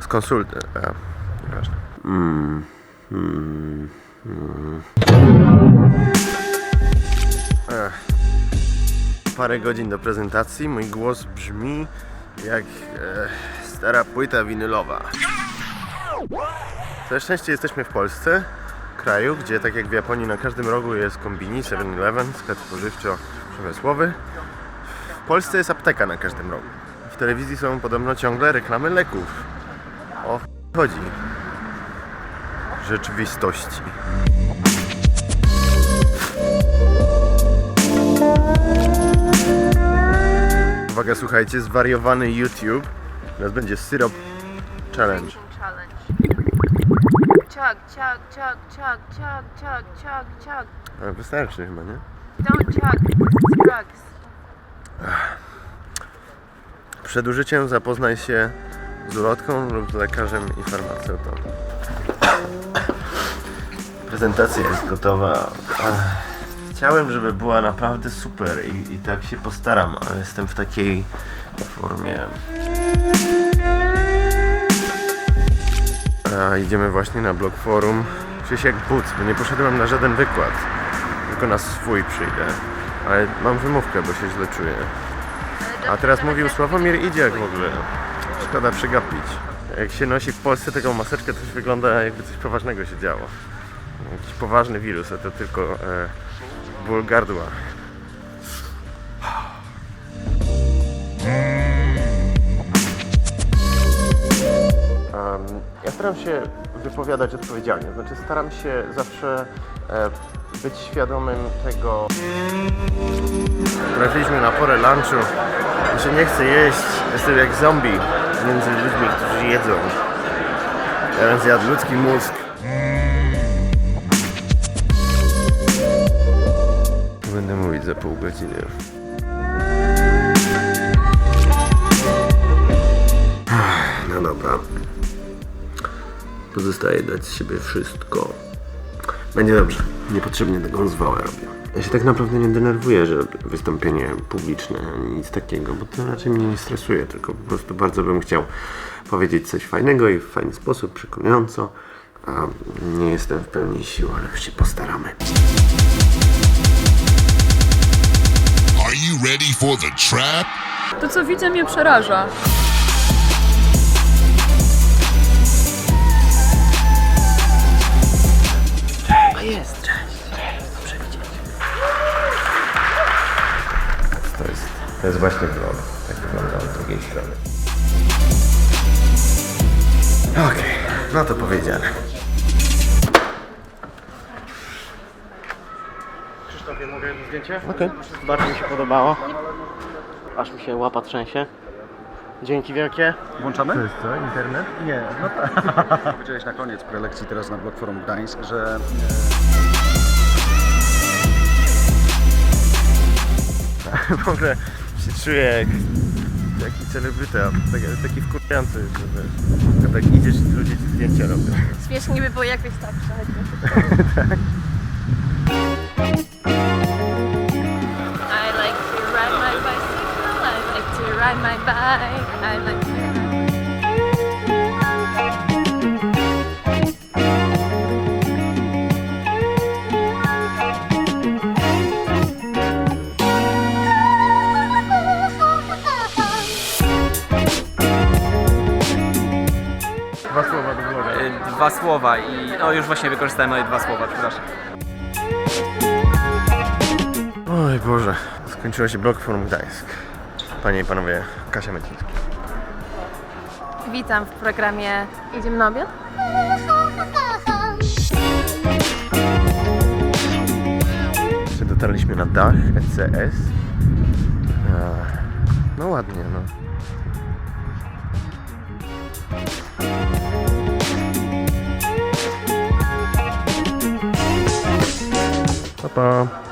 Skonsultuj. A, nieważne. Mm. Mm. Mm. Parę godzin do prezentacji. Mój głos brzmi jak e, stara płyta winylowa. Całe szczęście jesteśmy w Polsce, kraju, gdzie tak jak w Japonii na każdym rogu jest kombini 7-Eleven, sklep spożywczo-przemysłowy. W Polsce jest apteka na każdym rogu. W telewizji są podobno ciągle reklamy leków. Chodzi. W rzeczywistości. Uwaga, słuchajcie, zwariowany YouTube. Teraz będzie syrop challenge. challenge. Chug, chug, chug, chug, chug, chug, chug, chug. A, Wystarczy chyba, nie? Don't drugs. Przed użyciem zapoznaj się z ulotką lub z lekarzem i farmaceutą. Prezentacja jest gotowa. Chciałem, żeby była naprawdę super i, i tak się postaram, ale jestem w takiej formie. A, idziemy właśnie na blog forum. Czuję jak but, bo nie poszedłem na żaden wykład. Tylko na swój przyjdę. Ale mam wymówkę, bo się źle czuję. A teraz mówił Sławomir Idziak w ogóle. Szkoda przegapić. Jak się nosi w Polsce taką maseczkę, to wygląda jakby coś poważnego się działo. Jakiś poważny wirus, a to tylko e, ból gardła. Ja staram się wypowiadać odpowiedzialnie, znaczy staram się zawsze e, być świadomym tego. Trafiliśmy na porę lunchu. Mi się nie chce jeść. Jestem jak zombie między ludźmi, którzy jedzą. Ja bym zjadł ludzki mózg. Będę mówić za pół godziny. No dobra. Pozostaje dać z siebie wszystko. Będzie dobrze. Niepotrzebnie taką zwałę robię. Ja się tak naprawdę nie denerwuję, że wystąpienie publiczne, ani nic takiego, bo to raczej mnie nie stresuje, tylko po prostu bardzo bym chciał powiedzieć coś fajnego i w fajny sposób, przekonująco, a nie jestem w pełni sił, ale już się postaramy. Are you ready for the trap? To, co widzę, mnie przeraża. To jest, to jest właśnie vlog. Tak wygląda od drugiej strony. Okej, no to powiedziane. Krzysztofie, mogę jedno zdjęcie? Okej. Bardzo mi się podobało. Aż mi się łapa trzęsie. Dzięki wielkie. Włączamy? jest co, internet? Nie, no tak. Powiedziałeś na koniec prelekcji teraz na Blog Forum Gdańsk, że w ogóle się czuję jak taki celebryta, taki, taki wkurwiający, że wiesz, tak idziesz i ludzie ci zdjęcia robią. Śmiesznie by było jakbyś tak przechodził. I like to... Dwa słowa do vloga. Y, Dwa słowa i no już właśnie wykorzystałem moje dwa słowa, przepraszam. Oj Boże, skończyło się blok Forum Gdańsk. Panie i panowie, Kasia Męcińska. Witam w programie Idziemy na obiad? Dotarliśmy na dach ECS. No ładnie, no. Pa, pa.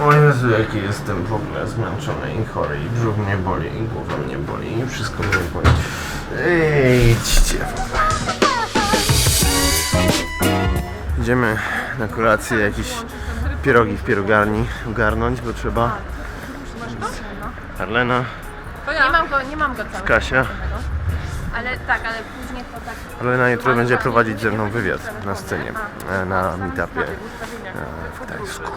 O Jezu, jaki jestem w ogóle zmęczony i chory i brzuch mnie boli i głowa mnie boli i wszystko mnie boli. Ej, idźcie w ogóle. Idziemy na kolację jakieś pierogi w pierogarni ogarnąć, bo trzeba. Arlena, Nie mam go, nie mam go cały. Kasia. Ale tak, ale później to tak... Ale na jutro będzie prowadzić ze mną wywiad na scenie, e, na meetupie e, w Gdańsku.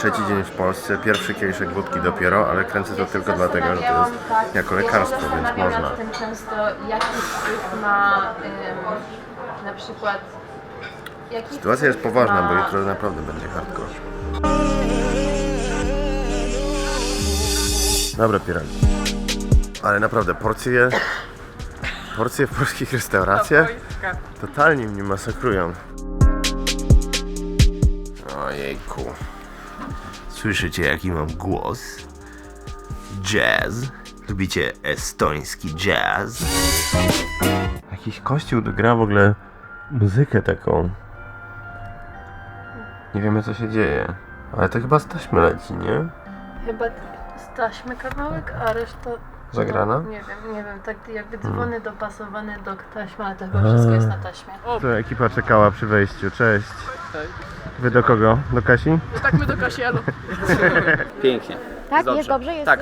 Trzeci dzień w Polsce, pierwszy kieliszek wódki dopiero, ale kręcę to tylko dlatego, że to jest jako lekarstwo, więc można. tym często, jaki wpływ ma ym, na przykład... Jaki Sytuacja jest wpływ poważna, bo jutro naprawdę będzie hardcore. Dobra, pirali. Ale naprawdę, porcje... Porcje w polskich restauracjach totalnie mnie masakrują. Ojejku. Słyszycie jaki mam głos? Jazz. Lubicie estoński jazz? Jakiś kościół gra w ogóle muzykę taką. Nie wiemy co się dzieje. Ale to chyba z taśmy leci, nie? Chyba z taśmy kawałek, a reszta... Zagrana? No, nie wiem, nie wiem, tak jakby dzwony dopasowane do taśmy, ale to chyba wszystko jest na taśmie. To ekipa czekała przy wejściu. Cześć. Wy do kogo? Do Kasi? Tak my do Kasielu. Pięknie. Tak, Dobrze. jest dobrze? Jest Tak.